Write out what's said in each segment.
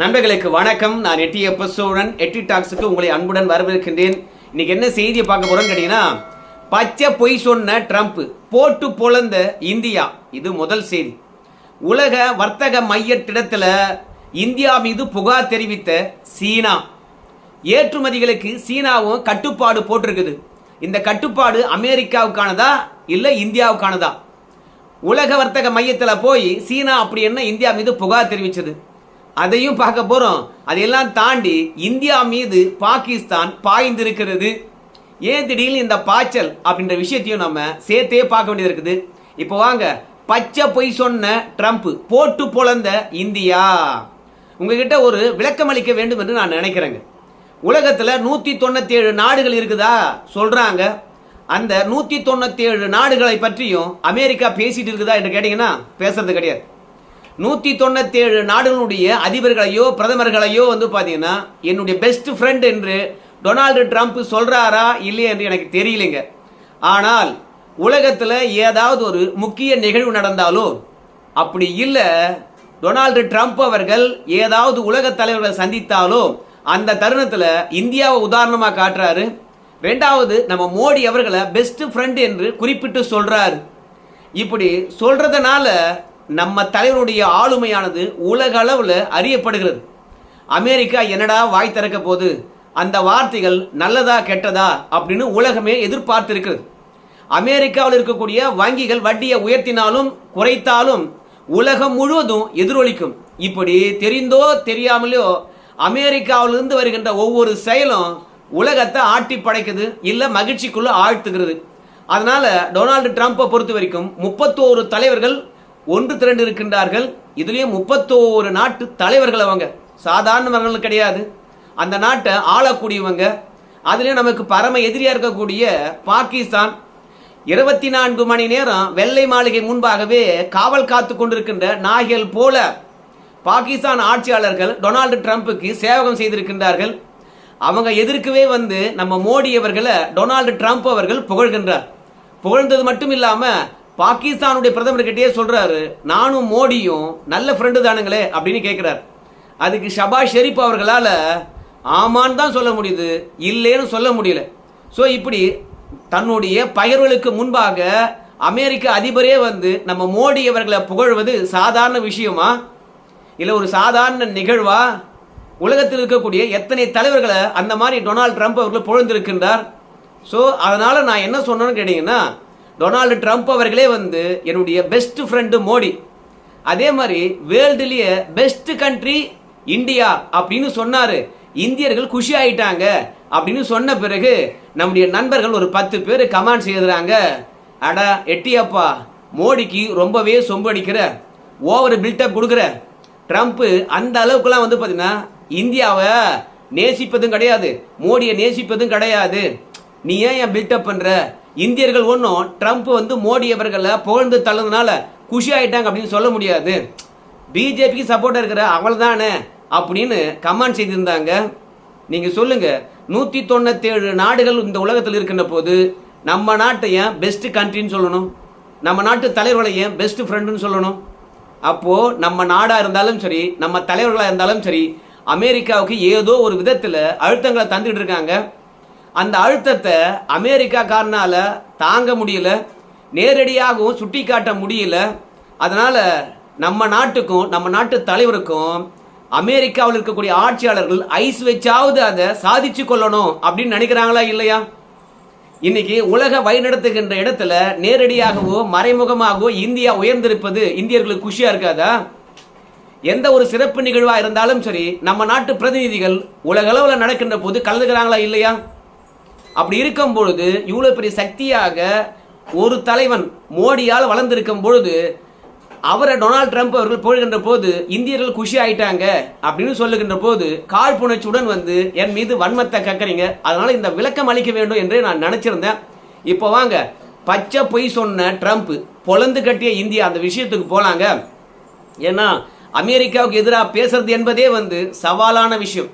நண்பர்களுக்கு வணக்கம். நான் எட்டி எப்ப சோழன் எட்டி டாக்ஸுக்கு உங்களை அன்புடன் வரவேற்கின்றேன். இன்னைக்கு என்ன செய்தியை பார்க்க போறோம்னு கேட்டீங்கன்னா பச்சை பொய் சொன்ன ட்ரம்ப் போட்டு பொழந்த இந்தியா. இது முதல் செய்தி. உலக வர்த்தக மையத்திடத்துல இந்தியா மீது புகார் தெரிவித்த சீனா. ஏற்றுமதிகளுக்கு சீனாவும் கட்டுப்பாடு போட்டிருக்குது. இந்த கட்டுப்பாடு அமெரிக்காவுக்கானதா இல்லை இந்தியாவுக்கானதா? உலக வர்த்தக மையத்தில் போய் சீனா அப்படி என்ன இந்தியா மீது புகார் தெரிவிச்சது? அதையும் பார்க்க போகிறோம் அதையெல்லாம் தாண்டி இந்தியா மீது பாகிஸ்தான் பாய்ந்திருக்கிறது. ஏன் திடீர்னு இந்த பாய்ச்சல் அப்படின்ற விஷயத்தையும் நம்ம சேர்த்தே பார்க்க வேண்டியது இருக்குது. இப்போ வாங்க பச்சை பொய் சொன்ன ட்ரம்ப் போட்டு பொழந்த இந்தியா. உங்ககிட்ட ஒரு விளக்கம் அளிக்க வேண்டும் என்று நான் நினைக்கிறேங்க. உலகத்தில் நூற்றி தொண்ணூற்றி ஏழு நாடுகள் இருக்குதா? சொல்கிறாங்க அந்த நூற்றி தொண்ணூற்றி ஏழு நாடுகளை பற்றியும் அமெரிக்கா பேசிட்டு இருக்குதா என்று கேட்டிங்கன்னா பேசுறது கிடையாது. நூற்றி தொண்ணூத்தேழு நாடுகளுடைய அதிபர்களையோ பிரதமர்களையோ வந்து பார்த்தீங்கன்னா என்னுடைய பெஸ்ட் ஃப்ரெண்ட் என்று டொனால்டு ட்ரம்ப் சொல்கிறாரா இல்லையா என்று எனக்கு தெரியலைங்க. ஆனால் உலகத்தில் ஏதாவது ஒரு முக்கிய நிகழ்வு நடந்தாலோ அப்படி இல்லை டொனால்டு ட்ரம்ப் அவர்கள் ஏதாவது உலக தலைவர்களை சந்தித்தாலோ அந்த தருணத்தில் இந்தியாவை உதாரணமாக காட்டுறாரு. ரெண்டாவது நம்ம மோடி அவர்களை பெஸ்ட் ஃப்ரெண்ட் என்று குறிப்பிட்டு சொல்கிறாரு இப்படி சொல்கிறதுனால நம்ம தலைவருடைய ஆளுமையானது உலக அளவில் அறியப்படுகிறது. அமெரிக்கா என்னடா வாய் திறக்க போது? அந்த வார்த்தைகள் நல்லதா கெட்டதா அப்படின்னு உலகமே எதிர்பார்த்திருக்கிறது. அமெரிக்காவில் இருக்கக்கூடிய வங்கிகள் வட்டியை உயர்த்தினாலும் குறைத்தாலும் உலகம் முழுவதும் எதிரொலிக்கும். இப்படி தெரிந்தோ தெரியாமலோ அமெரிக்காவிலிருந்து வருகின்ற ஒவ்வொரு செயலும் உலகத்தை ஆட்டி படைக்குது இல்லை மகிழ்ச்சிக்குள்ளே ஆழ்த்துகிறது. அதனால் டொனால்டு ட்ரம்ப்பை பொறுத்த வரைக்கும் முப்பத்தோரு தலைவர்கள் ஒன்று திரண்டு இருக்கின்றார்கள். இதுலேயும் முப்பத்தோரு நாட்டு தலைவர்கள் அவங்க. சாதாரணவர்கள் கிடையாது. அந்த நாட்டை ஆளக்கூடியவங்க. அதுலேயும் நமக்கு பரம எதிரியாக இருக்கக்கூடிய பாகிஸ்தான் இருபத்தி நான்கு மணி நேரம் வெள்ளை மாளிகை முன்பாகவே காவல் காத்து கொண்டிருக்கின்ற நாய்கள் போல பாகிஸ்தான் ஆட்சியாளர்கள் டொனால்டு ட்ரம்ப்புக்கு சேவகம் செய்திருக்கின்றார்கள். அவங்க எதிர்க்கவே வந்து நம்ம மோடி அவர்களை டொனால்டு ட்ரம்ப் அவர்கள் புகழ்கின்றார். புகழ்ந்தது மட்டும் இல்லாமல் பாகிஸ்தானுடைய பிரதமர்கிட்டயே சொல்றாரு நானும் மோடியும் நல்ல ஃப்ரெண்டு தானுங்களே அப்படின்னு கேட்கிறார் அதுக்கு ஷபாஷ் ஷெரீப் அவர்களால் ஆமான்னு தான் சொல்ல முடியுது இல்லைன்னு சொல்ல முடியல. ஸோ இப்படி தன்னுடைய பயிர்களுக்கு முன்பாக அமெரிக்க அதிபரே வந்து நம்ம மோடி அவர்களை புகழ்வது சாதாரண விஷயமா? இல்லை ஒரு சாதாரண நிகழ்வா? உலகத்தில் இருக்கக்கூடிய எத்தனை தலைவர்களை அந்த மாதிரி டொனால்ட் ட்ரம்ப் அவர்கள் புகழ்ந்திருக்கின்றார்? ஸோ அதனால் நான் என்ன சொன்னேன்னு கேட்டிங்கன்னா டொனால்டு ட்ரம்ப் அவர்களே வந்து என்னுடைய பெஸ்ட் ஃப்ரெண்டு மோடி. அதே மாதிரி வேர்ல்டுலேயே பெஸ்ட் கண்ட்ரி இந்தியா அப்படின்னு சொன்னார். இந்தியர்கள் குஷி ஆயிட்டாங்க அப்படின்னு சொன்ன பிறகு நம்முடைய நண்பர்கள் ஒரு பத்து பேர் கமாண்ட் செய்கிறாங்க அட எட்டியப்பா மோடிக்கு ரொம்பவே சொம்படிக்கிற ஓவர் பில்டப் கொடுக்குற. ட்ரம்ப்பு அந்த அளவுக்குலாம் வந்து பார்த்தீங்கன்னா இந்தியாவை நேசிப்பதும் கிடையாது. மோடியை நேசிப்பதும் கிடையாது. நீ ஏன் என் பில்டப் பண்ணுற இந்தியர்கள் ஒன்றும் ட்ரம்ப் வந்து மோடி அவர்களை புகழ்ந்து தள்ளதுனால குஷி ஆயிட்டாங்க அப்படின்னு சொல்ல முடியாது. பிஜேபிக்கு சப்போர்ட்டாக இருக்கிற அவள்தானே அப்படின்னு கமெண்ட் செய்திருந்தாங்க. நீங்கள் சொல்லுங்கள் நூற்றி தொண்ணூத்தேழு நாடுகள் இந்த உலகத்தில் இருக்கின்ற போது நம்ம நாட்டை ஏன் பெஸ்ட்டு கண்ட்ரின்னு சொல்லணும்? நம்ம நாட்டு தலைவர்களை ஏன் பெஸ்ட் ஃப்ரெண்டுன்னு சொல்லணும்? அப்போது நம்ம நாடாக இருந்தாலும் சரி நம்ம தலைவர்களாக இருந்தாலும் சரி அமெரிக்காவுக்கு ஏதோ ஒரு விதத்தில் அழுத்தங்களை தந்துட்டு இருக்காங்க. அந்த அழுத்தத்தை அமெரிக்காக்காரனால் தாங்க முடியல நேரடியாகவும் சுட்டி காட்ட முடியல. அதனால் நம்ம நாட்டுக்கும் நம்ம நாட்டு தலைவருக்கும் அமெரிக்காவில் இருக்கக்கூடிய ஆட்சியாளர்கள் ஐஸ் வச்சாவது அதை சாதிச்சு கொள்ளணும் அப்படின்னு நினைக்கிறாங்களா இல்லையா? இன்னைக்கு உலக வழிநடத்துகின்ற இடத்துல நேரடியாகவோ மறைமுகமாகவோ இந்தியா உயர்ந்திருப்பது இந்தியர்களுக்கு குஷியா இருக்காதா? எந்த ஒரு சிறப்பு நிகழ்வாக இருந்தாலும் சரி நம்ம நாட்டு பிரதிநிதிகள் உலகளவில் நடக்கின்ற போது கலந்துக்கிறாங்களா இல்லையா? அப்படி இருக்கும் பொழுது இவ்வளவு பெரிய சக்தியாக ஒரு தலைவன் மோடியால் வளர்ந்திருக்கும் பொழுது அவரை டொனால்ட் ட்ரம்ப் அவர்கள் போடுகின்ற போது இந்தியர்கள் குஷி ஆயிட்டாங்க அப்படின்னு சொல்லுகின்ற போது காழ்ப்புணர்ச்சியுடன் வந்து என் மீது வன்மத்தை கக்கறீங்க அதனால இந்த விளக்கம் அளிக்க வேண்டும் என்று நான் நினைச்சிருந்தேன். இப்போ வாங்க பச்சை பொய் சொன்ன ட்ரம்ப் பொலந்து கட்டிய இந்தியா அந்த விஷயத்துக்கு போலாங்க ஏன்னா அமெரிக்காவுக்கு எதிராக பேசுறது என்பதே வந்து சவாலான விஷயம்.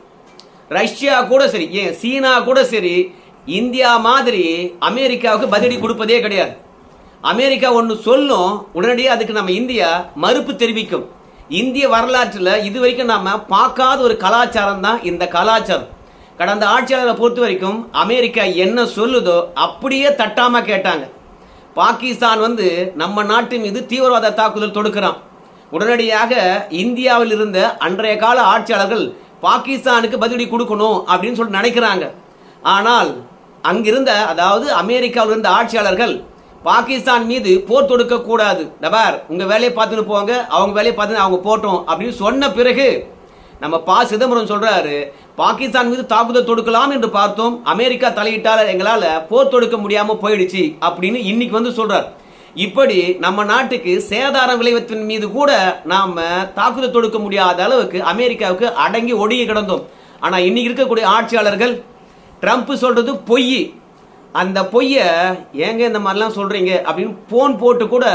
ரஷ்யா கூட சரி ஏன் சீனா கூட சரி இந்தியா மாதிரி அமெரிக்காவுக்கு பதிலடி கொடுப்பதே கிடையாது. அமெரிக்கா ஒன்று சொல்லும் உடனடியாக அதுக்கு நம்ம இந்தியா மறுப்பு தெரிவிக்கும். இந்திய வரலாற்றில் இது வரைக்கும் நாம் பார்க்காத ஒரு கலாச்சாரம் தான் இந்த கலாச்சாரம். கடந்த ஆட்சியாளரை பொறுத்த வரைக்கும் அமெரிக்கா என்ன சொல்லுதோ அப்படியே தட்டாமல் கேட்டாங்க. பாகிஸ்தான் வந்து நம்ம நாட்டு மீது தீவிரவாத தாக்குதல் தொடுக்கிறான். உடனடியாக இந்தியாவில் இருந்த அன்றைய கால ஆட்சியாளர்கள் பாகிஸ்தானுக்கு பதிலடி கொடுக்கணும் அப்படின்னு சொல்லி நினைக்கிறாங்க. ஆனால் அங்கிருந்த அதாவது அமெரிக்காவில் இருந்த ஆட்சியாளர்கள் பாகிஸ்தான் மீது போர் தொடுக்க கூடாது. டபார் உங்க வேலையை பார்த்துன்னு போங்க அவங்க வேலையை பார்த்து அவங்க போட்டோம் அப்படின்னு சொன்ன பிறகு நம்ம பா. சிதம்பரம் சொல்றாரு பாகிஸ்தான் மீது தாக்குதல் தொடுக்கலாம் என்று பார்த்தோம். அமெரிக்கா தலையிட்டால எங்களால் போர் தொடுக்க முடியாம போயிடுச்சு அப்படின்னு இன்னைக்கு வந்து சொல்றார். இப்படி நம்ம நாட்டுக்கு சேதாரம் விளைவத்தின் மீது கூட நாம தாக்குதல் தொடுக்க முடியாத அளவுக்கு அமெரிக்காவுக்கு அடங்கி ஒடுங்கி கிடந்தோம். ஆனா இன்னைக்கு இருக்கக்கூடிய ஆட்சியாளர்கள் ட்ரம்ப் சொல்கிறது பொய் அந்த பொய்யை ஏங்க இந்த மாதிரிலாம் சொல்கிறீங்க அப்படின்னு ஃபோன் போட்டு கூட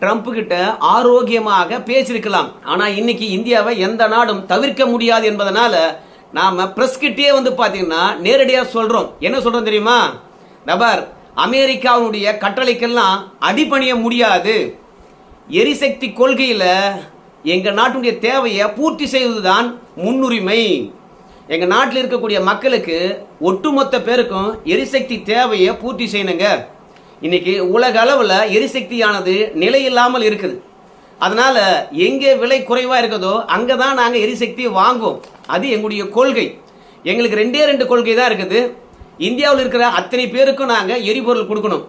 ட்ரம்ப் கிட்ட ஆரோக்கியமாக பேசியிருக்கலாம். ஆனால் இன்னைக்கு இந்தியாவை எந்த நாடும் தவிர்க்க முடியாது என்பதனால நாம பிரஸ் கிட்டே வந்து பார்த்தீங்கன்னா நேரடியாக சொல்கிறோம் என்ன சொல்கிறோம் தெரியுமா? நபர் அமெரிக்காவுடைய கட்டளைக்கெல்லாம் அடிபணிய முடியாது. எரிசக்தி கொள்கையில் எங்கள் நாட்டுடைய தேவையை பூர்த்தி செய்வதுதான் முன்னுரிமை. எங்கள் நாட்டில் இருக்கக்கூடிய மக்களுக்கு ஒட்டுமொத்த பேருக்கும் எரிசக்தி தேவையை பூர்த்தி செய்யணுங்க. இன்னைக்கு உலக அளவில் எரிசக்தியானது நிலையில்லாமல் இருக்குது. அதனால் எங்கே விலை குறைவாக இருக்குதோ அங்கே தான் நாங்கள் எரிசக்தி வாங்குவோம். அது எங்களுடைய கொள்கை. எங்களுக்கு ரெண்டே ரெண்டு கொள்கை தான் இருக்குது. இந்தியாவில் இருக்கிற அத்தனை பேருக்கும் நாங்கள் எரிபொருள் கொடுக்கணும்.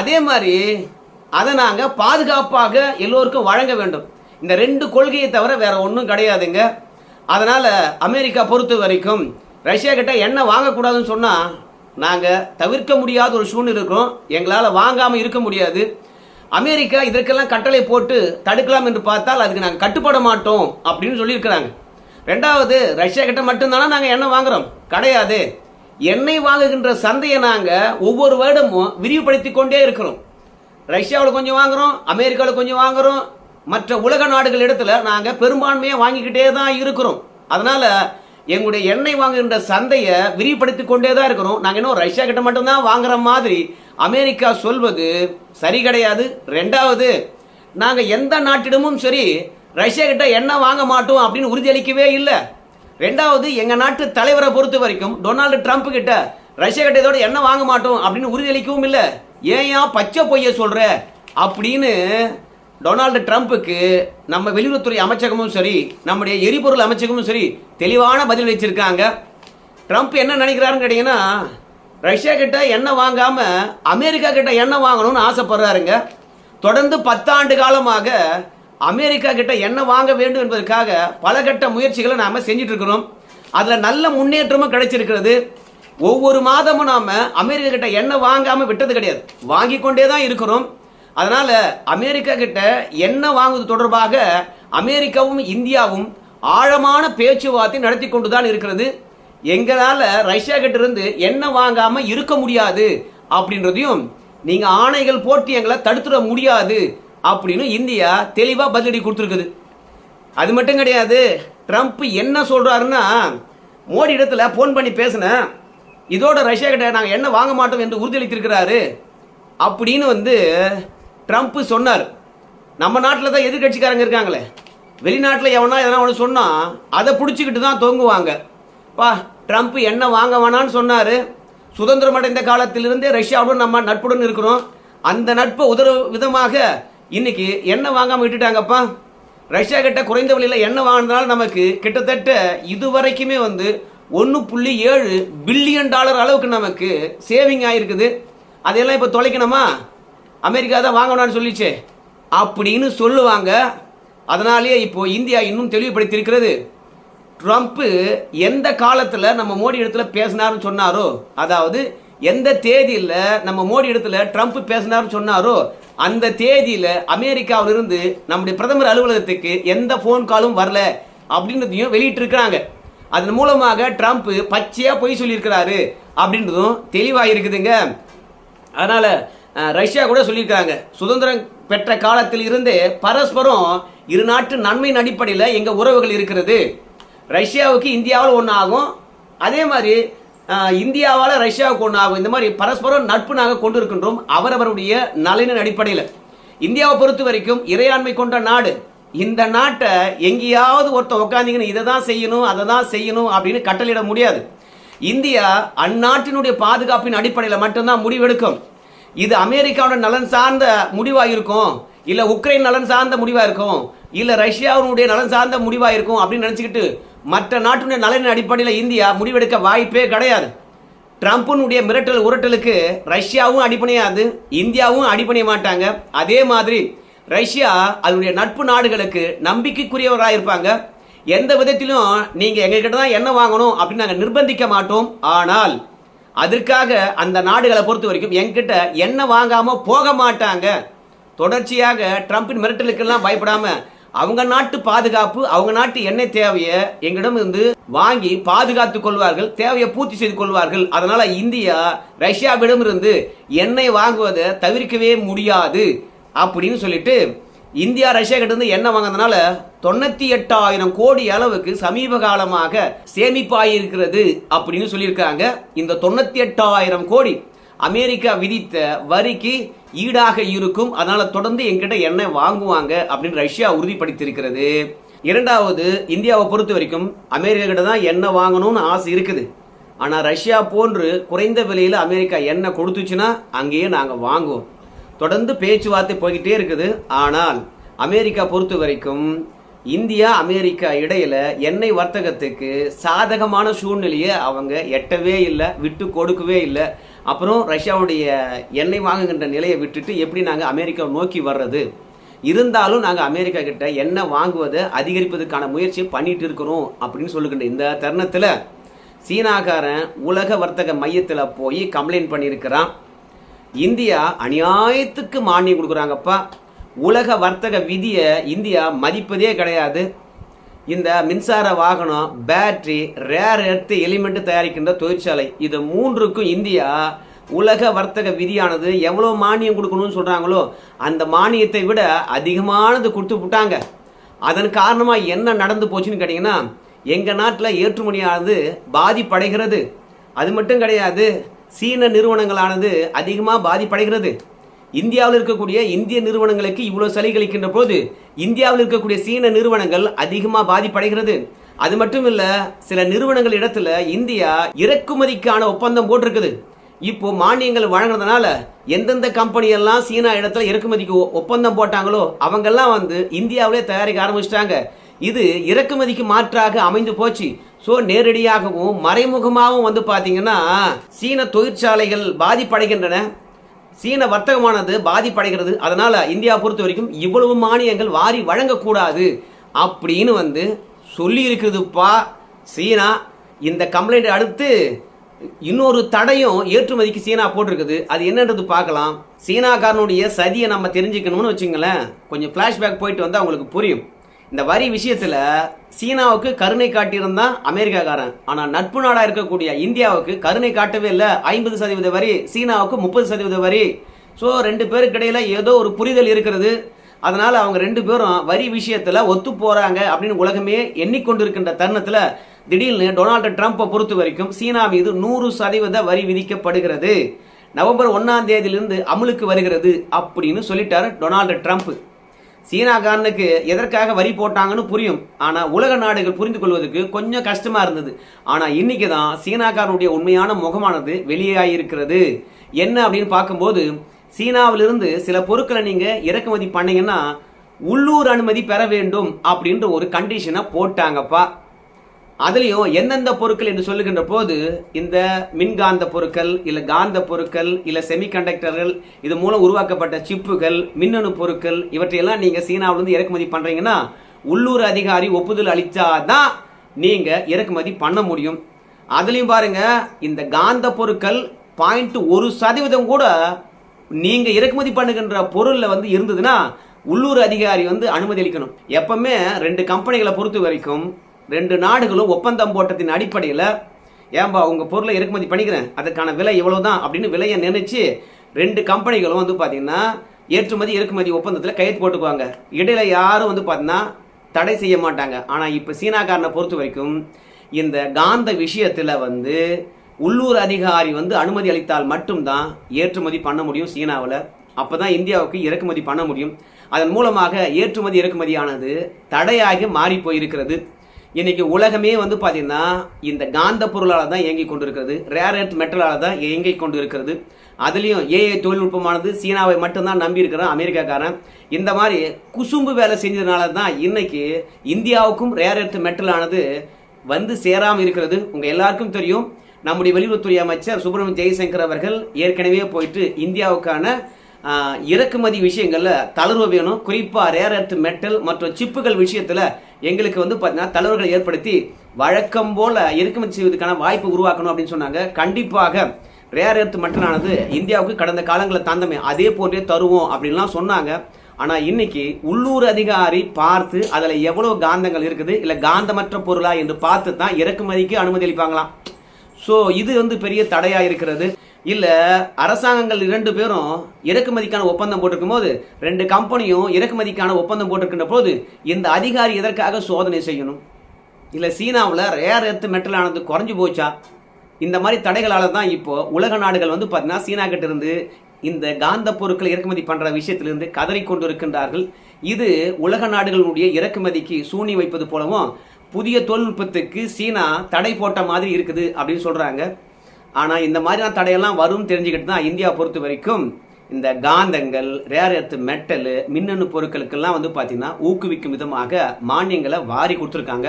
அதே மாதிரி அதை நாங்கள் பாதுகாப்பாக எல்லோருக்கும் வழங்க வேண்டும். இந்த ரெண்டு கொள்கையை தவிர வேறு ஒன்றும் கிடையாதுங்க. அதனால் அமெரிக்கா பொறுத்த வரைக்கும் ரஷ்யா கிட்ட எண்ணெய் வாங்கக்கூடாதுன்னு சொன்னால் நாங்கள் தவிர்க்க முடியாத ஒரு சூழ்நிலை இருக்கிறோம். எங்களால் வாங்காமல் இருக்க முடியாது. அமெரிக்கா இதற்கெல்லாம் கட்டளை போட்டு தடுக்கலாம் என்று பார்த்தால் அதுக்கு நாங்கள் கட்டுப்பட மாட்டோம் அப்படின்னு சொல்லியிருக்கிறாங்க. ரெண்டாவது ரஷ்யா கிட்ட மட்டும்தானே நாங்கள் எண்ணெய் வாங்குறோம்? கிடையாது. எண்ணெய் வாங்குகின்ற சந்தையை நாங்கள் ஒவ்வொரு வருடமும் விரிவுபடுத்தி கொண்டே இருக்கிறோம். ரஷ்யாவில் கொஞ்சம் வாங்குறோம் அமெரிக்காவில் கொஞ்சம் வாங்குறோம் மற்ற உலக நாடுகள் இடத்துல நாங்கள் பெரும்பான்மையாக வாங்கிக்கிட்டே தான் இருக்கிறோம். அதனால் எங்களுடைய எண்ணெய் வாங்குகின்ற சந்தையை விரிவுபடுத்தி கொண்டே தான் இருக்கிறோம். நாங்கள் இன்னும் ரஷ்யா கிட்ட மட்டும்தான் வாங்குற மாதிரி அமெரிக்கா சொல்வது சரி கிடையாது. ரெண்டாவது நாங்கள் எந்த நாட்டிடமும் சரி ரஷ்யா கிட்ட எண்ணெய் வாங்க மாட்டோம் அப்படின்னு உறுதியளிக்கவே இல்லை. ரெண்டாவது எங்கள் நாட்டு தலைவரை பொறுத்த வரைக்கும் டொனால்டு ட்ரம்ப் கிட்ட ரஷ்யா கிட்ட இதோட எண்ணெய் வாங்க மாட்டோம் அப்படின்னு உறுதியளிக்கவும் இல்லை. ஏன் பச்சை பொய்ய சொல்கிற அப்படின்னு டொனால்டு ட்ரம்ப்புக்கு நம்ம வெளியுறவுத்துறை அமைச்சகமும் சரி நம்முடைய எரிபொருள் அமைச்சகமும் சரி தெளிவான பதில் வச்சிருக்காங்க ட்ரம்ப் என்ன நினைக்கிறாருன்னு கேட்டிங்கன்னா ரஷ்யா கிட்ட எண்ணெய் வாங்காம அமெரிக்கா கிட்ட எண்ணெய் வாங்கணும்னு ஆசைப்படுறாருங்க. தொடர்ந்து பத்தாண்டு காலமாக அமெரிக்கா கிட்ட எண்ணெய் வாங்க வேண்டும் என்பதற்காக பல கட்ட முயற்சிகளை நாம் செஞ்சுட்டு இருக்கிறோம் அதில் நல்ல முன்னேற்றமும் கிடைச்சிருக்கிறது. ஒவ்வொரு மாதமும் நாம் அமெரிக்கா கிட்ட எண்ணெய் வாங்காமல் விட்டது கிடையாது. வாங்கி கொண்டே தான் இருக்கிறோம். அதனால் அமெரிக்கா கிட்ட என்ன வாங்குவது தொடர்பாக அமெரிக்காவும் இந்தியாவும் ஆழமான பேச்சுவார்த்தை நடத்தி கொண்டு தான் இருக்கிறது. எங்களால் ரஷ்யா கிட்ட இருந்து என்ன வாங்காமல் இருக்க முடியாது அப்படின்றதையும் நீங்கள் ஆணைகள் போட்டு எங்களை தடுத்துட முடியாது அப்படின்னு இந்தியா தெளிவாக பதிலடி கொடுத்துருக்குது. அது மட்டும் கிடையாது ட்ரம்ப் என்ன சொல்கிறாருன்னா மோடி இடத்துல ஃபோன் பண்ணி பேசினேன் இதோட ரஷ்யா கிட்ட நாங்கள் என்ன வாங்க மாட்டோம் என்று உறுதியளித்திருக்கிறாரு அப்படின்னு வந்து ட்ரம்ப் சொன்னார். நம்ம நாட்டில் தான் எதிர்கட்சிக்காரங்க இருக்காங்களே. வெளிநாட்டில் எவனா எதனா ஒன்று சொன்னால் அதை பிடிச்சிக்கிட்டு தான் தொங்குவாங்க. பா ட்ரம்ப் என்ன வாங்க வேணான்னு சொன்னார். சுதந்திரம் அடைந்த காலத்திலிருந்தே ரஷ்யாவுடன் நம்ம நட்புடன் இருக்கிறோம். அந்த நட்பை உதற விதமாக இன்னைக்கு என்ன வாங்காமல் விட்டுட்டாங்கப்பா. ரஷ்யா கிட்ட குறைந்த விலையில் என்ன வாங்கினாலும் நமக்கு கிட்டத்தட்ட இதுவரைக்குமே வந்து ஒன்று புள்ளி ஏழு பில்லியன் டாலர் அளவுக்கு நமக்கு சேவிங் ஆகிருக்குது அதையெல்லாம் இப்போ தொலைக்கணுமா? அமெரிக்கா தான் வாங்கணும்னு சொல்லிச்சே. அப்படின்னு சொல்லுவாங்க. அதனாலேயே இப்போ இந்தியா இன்னும் தெளிவுபடுத்தியிருக்கிறது. ட்ரம்ப்பு எந்த காலத்தில் நம்ம மோடி இடத்துல பேசினாருன்னு சொன்னாரோ அதாவது எந்த தேதியில் நம்ம மோடி இடத்துல ட்ரம்ப் பேசினாருன்னு சொன்னாரோ அந்த தேதியில் அமெரிக்காவிலிருந்து நம்முடைய பிரதமர் அலுவலகத்துக்கு எந்த ஃபோன் காலும் வரல அப்படின்றதையும் வெளியிட்டிருக்கிறாங்க. அதன் மூலமாக ட்ரம்ப் பச்சையாக பொய் சொல்லியிருக்கிறாரு அப்படின்றதும் தெளிவாக இருக்குதுங்க அதனால் ரஷ்யா கூட சொல்லியிருக்காங்க. சுதந்திரம் பெற்ற காலத்தில் இருந்தே பரஸ்பரம் இரு நாட்டு நன்மையின் அடிப்படையில் எங்கள் உறவுகள் இருக்கிறது. ரஷ்யாவுக்கு இந்தியாவில் ஒன்று ஆகும் அதே மாதிரி இந்தியாவால் ரஷ்யாவுக்கு ஒன்று ஆகும் இந்த மாதிரி பரஸ்பரம் நட்பு நாங்கள் கொண்டு இருக்கின்றோம் அவரவருடைய நலனின் அடிப்படையில். இந்தியாவை பொறுத்த வரைக்கும் இறையாண்மை கொண்ட நாடு. இந்த நாட்டை எங்கேயாவது ஒருத்தர் உட்காந்தீங்கன்னு இதை தான் செய்யணும் அதை தான் செய்யணும் அப்படின்னு கட்டளையிட முடியாது. இந்தியா அந்நாட்டினுடைய பாதுகாப்பின் அடிப்படையில் மட்டும்தான் முடிவெடுக்கும். இது அமெரிக்காவோட நலன் சார்ந்த முடிவாக இருக்கும் இல்லை உக்ரைன் நலன் சார்ந்த முடிவாக இருக்கும் இல்லை ரஷ்யாவினுடைய நலன் சார்ந்த முடிவாக இருக்கும் அப்படின்னு நினச்சிக்கிட்டு மற்ற நாட்டினுடைய நலனின் அடிப்படையில் இந்தியா முடிவெடுக்க வாய்ப்பே கிடையாது. ட்ரம்ப்புனுடைய மிரட்டல் உரட்டலுக்கு ரஷ்யாவும் அடிப்படையாது இந்தியாவும் அடிப்பணிய மாட்டாங்க. அதே மாதிரி ரஷ்யா அதனுடைய நட்பு நாடுகளுக்கு நம்பிக்கைக்குரியவராக இருப்பாங்க எந்த விதத்திலும் நீங்கள் எங்ககிட்ட தான் என்ன வாங்கணும் அப்படின்னு நாங்கள் நிர்பந்திக்க மாட்டோம். ஆனால் அதற்காக அந்த நாடுகளை பொறுத்த வரைக்கும் எங்கிட்ட என்ன வாங்காம போக மாட்டாங்க. தொடர்ச்சியாக ட்ரம்பின் மிரட்டலுக்கெல்லாம் பயப்படாம அவங்க நாட்டு பாதுகாப்பு அவங்க நாட்டு எண்ணெய் தேவையை எங்களிடம் இருந்து வாங்கி பாதுகாத்துக் கொள்வார்கள் தேவையை பூர்த்தி செய்து கொள்வார்கள். அதனால இந்தியா ரஷ்யாவிடம் இருந்து எண்ணெய் வாங்குவதை தவிர்க்கவே முடியாது. அப்படின்னு சொல்லிட்டு இந்தியா ரஷ்யா கிட்ட இருந்து எண்ணெய் வாங்கினதுனால தொண்ணூத்தி எட்டாயிரம் கோடி அளவுக்கு சமீப காலமாக சேமிப்பாயிருக்கிறது அப்படின்னு சொல்லியிருக்காங்க. இந்த தொண்ணூத்தி எட்டாயிரம் கோடி அமெரிக்கா விதித்த வரிக்கு ஈடாக இருக்கும். அதனால தொடர்ந்து எங்கிட்ட எண்ணெய் வாங்குவாங்க அப்படின்னு ரஷ்யா உறுதிப்படுத்தியிருக்கிறது. இரண்டாவது இந்தியாவை பொறுத்த வரைக்கும் அமெரிக்கா கிட்ட தான் எண்ணெய் வாங்கணும்னு ஆசை இருக்குது. ஆனால் ரஷ்யா போன்று குறைந்த விலையில் அமெரிக்கா எண்ணெய் கொடுத்துச்சுன்னா அங்கேயே நாங்கள் வாங்குவோம். தொடர்ந்து பேச்சுவார்த்தை போய்கிட்டே இருக்குது. ஆனால் அமெரிக்கா பொறுத்த வரைக்கும் இந்தியா அமெரிக்கா இடையில எண்ணெய் வர்த்தகத்துக்கு சாதகமான சூழ்நிலையை அவங்க எட்டவே இல்லை விட்டு கொடுக்கவே இல்லை. அப்புறம் ரஷ்யாவுடைய எண்ணெய் வாங்குகின்ற நிலையை விட்டுட்டு எப்படி நாங்கள் அமெரிக்கா நோக்கி வர்றது? இருந்தாலும் நாங்கள் அமெரிக்கா கிட்ட எண்ணெய் வாங்குவதை அதிகரிப்பதற்கான முயற்சி பண்ணிட்டு இருக்கிறோம் அப்படின்னு சொல்லுகின்ற இந்த தருணத்தில் சீனாக்காரன் உலக வர்த்தக மையத்தில் போய் கம்ப்ளைண்ட் பண்ணியிருக்கிறான். இந்தியா அநியாயத்துக்கு மானியம் கொடுக்குறாங்கப்பா. உலக வர்த்தக விதியை இந்தியா மதிப்பதே கிடையாது. இந்த மின்சார வாகனம் பேட்டரி ரேர் எடுத்து எலிமெண்ட் தயாரிக்கின்ற தொழிற்சாலை. இது மூன்றுக்கும் இந்தியா உலக வர்த்தக விதியானது எவ்வளோ மானியம் கொடுக்கணும்னு சொல்கிறாங்களோ அந்த மானியத்தை விட அதிகமானது கொடுத்து விட்டாங்க. அதன் காரணமாக என்ன நடந்து போச்சுன்னு கேட்டிங்கன்னா எங்கள் நாட்டில் ஏற்றுமதியானது பாதிப்படைகிறது. அது மட்டும் கிடையாது சீன நிறுவனங்களானது அதிகமாக பாதிப்படைகிறது. இந்தியாவில் இருக்கக்கூடிய இந்திய நிறுவனங்களுக்கு இவ்வளோ சலுகைகளிக்கின்ற போது இந்தியாவில் இருக்கக்கூடிய சீன நிறுவனங்கள் அதிகமாக பாதிப்படைகிறது. அது மட்டும் இல்லை சில நிறுவனங்கள் இடத்துல இந்தியா இறக்குமதிக்கான ஒப்பந்தம் போட்டிருக்குது. இப்போ மானியங்கள் வழங்குறதுனால எந்தெந்த கம்பெனி எல்லாம் சீனா இடத்துல இறக்குமதிக்கு ஒப்பந்தம் போட்டாங்களோ அவங்கெல்லாம் வந்து இந்தியாவிலே தயாரிக்க ஆரம்பிச்சிட்டாங்க. இது இறக்குமதிக்கு மாற்றாக அமைந்து போச்சு. ஸோ நேரடியாகவும் மறைமுகமாகவும் வந்து பார்த்தீங்கன்னா சீன தொழிற்சாலைகள் பாதிப்படைகின்றன. சீன வர்த்தகமானது பாதிப்படைகிறது. அதனால் இந்தியா பொறுத்த வரைக்கும் இவ்வளவு மானியங்கள் வாரி வழங்கக்கூடாது அப்படின்னு வந்து சொல்லி இருக்குதுப்பா சீனா. இந்த கம்ப்ளைண்ட் அடுத்து இன்னொரு தடையும் ஏற்றுமதிக்கு சீனா போட்டிருக்குது. அது என்னன்றது பார்க்கலாம். சீனாக்காரனுடைய சதியை நம்ம தெரிஞ்சுக்கணும்னு வச்சுங்களேன். கொஞ்சம் ஃப்ளாஷ்பேக் போயிட்டு வந்தால் உங்களுக்கு புரியும். இந்த வரி விஷயத்தில் சீனாவுக்கு கருணை காட்டியிருந்தான் அமெரிக்காக்காரன். ஆனால் நட்பு நாடாக இருக்கக்கூடிய இந்தியாவுக்கு கருணை காட்டவே இல்லை. ஐம்பது சதவீத வரி சீனாவுக்கு முப்பது சதவீத வரி. ஸோ ரெண்டு பேருக்கு இடையில் ஏதோ ஒரு புரிதல் இருக்கிறது. அதனால் அவங்க ரெண்டு பேரும் வரி விஷயத்தில் ஒத்து போகிறாங்க அப்படின்னு உலகமே எண்ணிக்கொண்டிருக்கின்ற தருணத்தில் திடீர்னு டொனால்டு ட்ரம்ப்பை பொறுத்த வரைக்கும் சீனா மீது நூறு சதவீத வரி விதிக்கப்படுகிறது. நவம்பர் ஒன்றாம் தேதியிலிருந்து அமலுக்கு வருகிறது அப்படின்னு சொல்லிட்டாரு டொனால்டு ட்ரம்ப். சீனாக்காரனுக்கு எதற்காக வரி போட்டாங்கன்னு புரியும். ஆனால் உலக நாடுகள் புரிந்து கொள்வதற்கு கொஞ்சம் கஷ்டமாக இருந்தது. ஆனால் இன்றைக்கி தான் சீனாக்காரனுடைய உண்மையான முகமானது வெளியாகியிருக்கிறது என்ன அப்படின்னு பார்க்கும்போது சீனாவிலிருந்து சில பொருட்களை நீங்கள் இறக்குமதி பண்ணீங்கன்னா உள்ளூர் அனுமதி பெற வேண்டும் அப்படின்ற ஒரு கண்டிஷனை போட்டாங்கப்பா. அதுலேயும் எந்தெந்த பொருட்கள் என்று சொல்லுகின்ற போது இந்த மின்காந்த பொருட்கள் இல்லை காந்த பொருட்கள் இல்லை செமிகண்டக்டர்கள் இது மூலம் உருவாக்கப்பட்ட சிப்புகள் மின்னணு பொருட்கள் இவற்றையெல்லாம் நீங்கள் சீனாவிலிருந்து இறக்குமதி பண்ணுறீங்கன்னா உள்ளூர் அதிகாரி ஒப்புதல் அளித்தாதான் நீங்கள் இறக்குமதி பண்ண முடியும். அதுலேயும் பாருங்கள் இந்த காந்த பொருட்கள் பாயிண்ட் ஒரு சதவீதம் கூட நீங்கள் இறக்குமதி பண்ணுகின்ற பொருளில் வந்து இருந்ததுன்னா உள்ளூர் அதிகாரி வந்து அனுமதி அளிக்கணும். எப்பவுமே ரெண்டு கம்பெனிகளை பொறுத்த வரைக்கும் ரெண்டு நாடுகளும் ஒப்பந்தம் போட்டத்தின் அடிப்படையில் ஏன்பா உங்கள் பொருளை இறக்குமதி பண்ணிக்கிறேன் அதுக்கான விலை இவ்வளவுதான் அப்படின்னு விலையை நினச்சி ரெண்டு கம்பெனிகளும் வந்து பார்த்தீங்கன்னா ஏற்றுமதி இறக்குமதி ஒப்பந்தத்தில் கையெழுத்து போட்டுக்குவாங்க. இடையில யாரும் வந்து பார்த்தீங்கன்னா தடை செய்ய மாட்டாங்க. ஆனால் இப்போ சீனாக்காரனை பொறுத்த வரைக்கும் இந்த காந்த விஷயத்தில் வந்து உள்ளூர் அதிகாரி வந்து அனுமதி அளித்தால் மட்டும்தான் ஏற்றுமதி பண்ண முடியும் சீனாவில். அப்போ தான் இந்தியாவுக்கு இறக்குமதி பண்ண முடியும். அதன் மூலமாக ஏற்றுமதி இறக்குமதியானது தடையாகி மாறி போயிருக்கிறது. இன்னைக்கு உலகமே வந்து பார்த்தீங்கன்னா இந்த காந்த பொருளால் தான் இயங்கி கொண்டிருக்கிறது. ரேர் எர்த் மெட்டலால் தான் இயங்கி கொண்டு இருக்கிறது அதுலேயும் ஏஐ தொழில்நுட்பமானது சீனாவை மட்டும்தான் நம்பி அமெரிக்காக்காரன். இந்த மாதிரி குசும்பு வேலை செஞ்சதுனால தான் இன்னைக்கு இந்தியாவுக்கும் ரேர் எர்த் மெட்டலானது வந்து சேராமல் இருக்கிறது. உங்கள் எல்லாருக்கும் தெரியும். நம்முடைய வெளியுறவுத்துறை அமைச்சர் சுப்பிரமணிய ஜெய்சங்கர் அவர்கள் ஏற்கனவே போயிட்டு இந்தியாவுக்கான இறக்குமதி விஷயங்களில் தளர்வு வேணும். குறிப்பாக ரேர் எர்த் மெட்டல் மற்றும் சிப்புகள் விஷயத்தில் எங்களுக்கு வந்து பார்த்தீங்கன்னா தளர்வுகளை ஏற்படுத்தி வழக்கம் போல் இறக்குமதி செய்வதற்கான வாய்ப்பு உருவாக்கணும் அப்படின்னு சொன்னாங்க. கண்டிப்பாக ரேர் எர்த் மெட்டலானது இந்தியாவுக்கு கடந்த காலங்களில் தந்தமே. அதே போன்றே தருவோம் அப்படின்லாம் சொன்னாங்க. ஆனால் இன்னைக்கு உள்ளூர் அதிகாரி பார்த்து அதில் எவ்வளோ காந்தங்கள் இருக்குது? இல்லை காந்தமற்ற பொருளா என்று பார்த்து தான் இறக்குமதிக்கு அனுமதி அளிப்பாங்களாம். ஸோ இது வந்து பெரிய தடையாக இருக்கிறது. இல்ல அரசாங்கங்கள் இரண்டு பேரும் இறக்குமதிக்கான ஒப்பந்தம் போட்டிருக்கும் போது ரெண்டு கம்பெனியும் இறக்குமதிக்கான ஒப்பந்தம் போட்டிருக்கின்ற போது இந்த அதிகாரி எதற்காக சோதனை செய்யணும்? இல்ல சீனாவில் ரேர் எர்த் மெட்டலானது குறைஞ்சு போச்சா? இந்த மாதிரி தடைகளால தான் இப்போ உலக நாடுகள் வந்து பார்த்தீங்கன்னா சீனா இருந்து இந்த காந்த பொருட்களை இறக்குமதி பண்ற விஷயத்திலிருந்து கதறி கொண்டு இருக்கின்றார்கள் இது உலக நாடுகளுடைய இறக்குமதிக்கு சூனி வைப்பது போலவும் புதிய தொழில்நுட்பத்துக்கு சீனா தடை போட்ட மாதிரி இருக்குது அப்படின்னு சொல்றாங்க. ஆனால் இந்த மாதிரியான தடையெல்லாம் வரும் தெரிஞ்சுக்கிட்டு தான் இந்தியா பொறுத்த வரைக்கும் இந்த காந்தங்கள் ரேர் எர்த்து மெட்டலு மின்னணு பொருட்களுக்கெல்லாம் வந்து பார்த்திங்கன்னா ஊக்குவிக்கும் விதமாக மானியங்களை வாரி கொடுத்துருக்காங்க.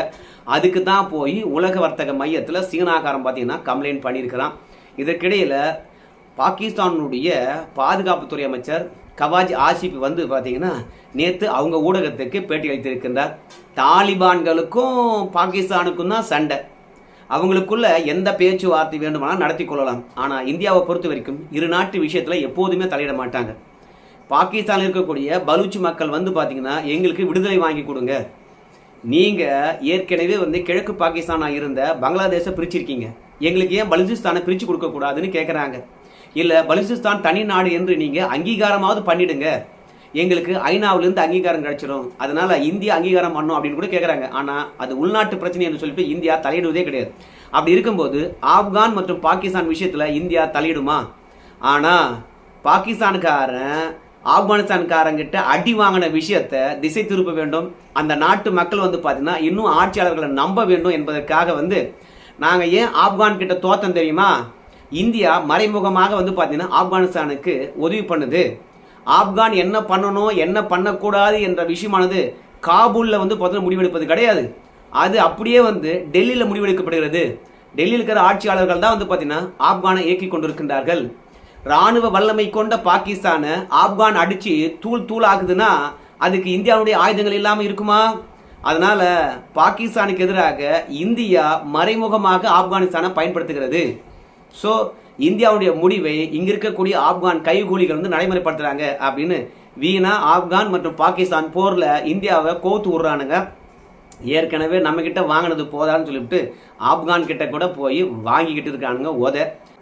அதுக்கு தான் போய் உலக வர்த்தக மையத்தில் சீனாக்காரன் பார்த்தீங்கன்னா கம்ப்ளைண்ட் பண்ணியிருக்கிறான். இதற்கிடையில் பாகிஸ்தானுடைய பாதுகாப்புத்துறை அமைச்சர் கவாஜ் ஆசிப் வந்து பார்த்தீங்கன்னா நேற்று அவங்க ஊடகத்துக்கு பேட்டி அளித்திருக்கின்றார். தாலிபான்களுக்கும் பாகிஸ்தானுக்கும் தான் சண்டை. அவங்களுக்குள்ள எந்த பேச்சுவார்த்தை வேண்டுமானாலும் நடத்தி கொள்ளலாம். ஆனால் இந்தியாவை பொறுத்த வரைக்கும் இரு நாட்டு விஷயத்தில் எப்போதுமே தலையிட மாட்டாங்க. பாகிஸ்தானில் இருக்கக்கூடிய பலூச் மக்கள் வந்து பார்த்தீங்கன்னா எங்களுக்கு விடுதலை வாங்கி கொடுங்க. நீங்கள் ஏற்கனவே வந்து கிழக்கு பாகிஸ்தானாக இருந்த பங்களாதேஷை பிரிச்சிருக்கீங்க. எங்களுக்கு ஏன் பலுச்சிஸ்தானை பிரித்து கொடுக்கக்கூடாதுன்னு கேட்குறாங்க இல்லை பலுச்சிஸ்தான் தனி நாடு என்று நீங்கள் அங்கீகாரமாவது பண்ணிடுங்க. எங்களுக்கு ஐநாவிலிருந்து அங்கீகாரம் கிடைச்சிடும் அதனால இந்தியா அங்கீகாரம் பண்ணும் அப்படின்னு கூட கேட்குறாங்க ஆனால் அது உள்நாட்டு பிரச்சனை என்று சொல்லிட்டு இந்தியா தலையிடுவதே கிடையாது. அப்படி இருக்கும்போது ஆப்கான் மற்றும் பாகிஸ்தான் விஷயத்தில் இந்தியா தலையிடுமா? ஆனால் பாகிஸ்தானுக்காரன் ஆப்கானிஸ்தான்காரங்கிட்ட அடி வாங்கின விஷயத்தை திசை திருப்ப வேண்டும். அந்த நாட்டு மக்கள் வந்து பார்த்தீங்கன்னா இன்னும் ஆட்சியாளர்களை நம்ப வேண்டும் என்பதற்காக வந்து நாங்கள் ஏன் ஆப்கான் கிட்ட தோத்தம் தெரியுமா? இந்தியா மறைமுகமாக வந்து பார்த்தீங்கன்னா ஆப்கானிஸ்தானுக்கு உதவி பண்ணுது. ஆப்கான் என்ன பண்ணணும் என்ன பண்ணக்கூடாது என்ற விஷயமானது காபூலில் வந்து பார்த்தோன்னா முடிவெடுப்பது கிடையாது. அது அப்படியே வந்து டெல்லியில் முடிவெடுக்கப்படுகிறது. டெல்லியில் இருக்கிற ஆட்சியாளர்கள் தான் வந்து பார்த்தீங்கன்னா ஆப்கானை இயக்கி கொண்டிருக்கின்றார்கள். ராணுவ வல்லமை கொண்ட பாகிஸ்தானை ஆப்கான் அடித்து தூள் தூள் ஆகுதுன்னா அதுக்கு இந்தியாவுடைய ஆயுதங்கள் இல்லாமல் இருக்குமா? அதனால் பாகிஸ்தானுக்கு எதிராக இந்தியா மறைமுகமாக ஆப்கானிஸ்தானை பயன்படுத்துகிறது. ஸோ இந்தியாவுடைய முடிவை இங்க இருக்கக்கூடிய ஆப்கான் கைகூலிகள் வந்து நடைமுறைப்படுத்துறாங்க அப்படின்னு வீணா ஆப்கான் மற்றும் பாகிஸ்தான் போர்ல இந்தியாவை கோத்து விடுறானுங்க. ஏற்கனவே நம்ம கிட்ட வாங்கினது போதான்னு சொல்லிவிட்டு ஆப்கான் கிட்ட கூட போய் வாங்கிக்கிட்டு இருக்கானுங்க உத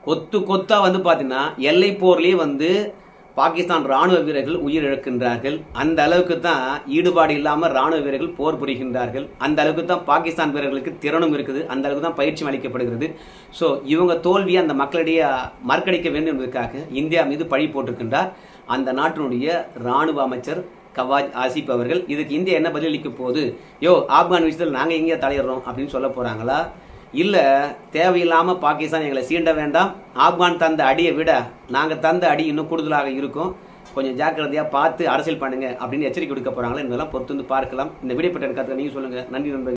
கொத்து கொத்தா வந்து பார்த்தீங்கன்னா எல்லை போர்லயே வந்து பாகிஸ்தான் ராணுவ வீரர்கள் உயிரிழக்கின்றார்கள். அந்த அளவுக்கு தான் ஈடுபாடு இல்லாமல் ராணுவ வீரர்கள் போர் புரிகின்றார்கள். அந்த அளவுக்கு தான் பாகிஸ்தான் வீரர்களுக்கு திறனும் இருக்குது. அந்த அளவுக்கு தான் பயிற்சி அளிக்கப்படுகிறது. ஸோ இவங்க தோல்வியை அந்த மக்களிடையே மறக்கடிக்க வேண்டும் என்பதற்காக இந்தியா மீது பழி போட்டிருக்கின்றார். அந்த நாட்டினுடைய ராணுவ அமைச்சர் கவாஜ் ஆசிப் அவர்கள் இதுக்கு இந்தியா என்ன பதிலளிக்க போகுது? யோ ஆப்கான் விஷயத்தில் நாங்கள் எங்கேயா தலையிடுறோம் அப்படின்னு சொல்ல போகிறாங்களா இல்லை தேவையில்லாமல் பாகிஸ்தான் எங்களை சீண்ட வேண்டாம். ஆப்கான் தந்த அடியை விட நாங்கள் தந்த அடி இன்னும் கூடுதலாக இருக்கும். கொஞ்சம் ஜாக்கிரதையாக பார்த்து அரசியல் பண்ணுங்க அப்படின்னு எச்சரிக்கை கொடுக்க போகிறாங்களா இதெல்லாம் பொறுத்து வந்து பார்க்கலாம். இந்த வீடியோ பற்றி நீங்கள் சொல்லுங்கள் நன்றி நண்பர்கள்.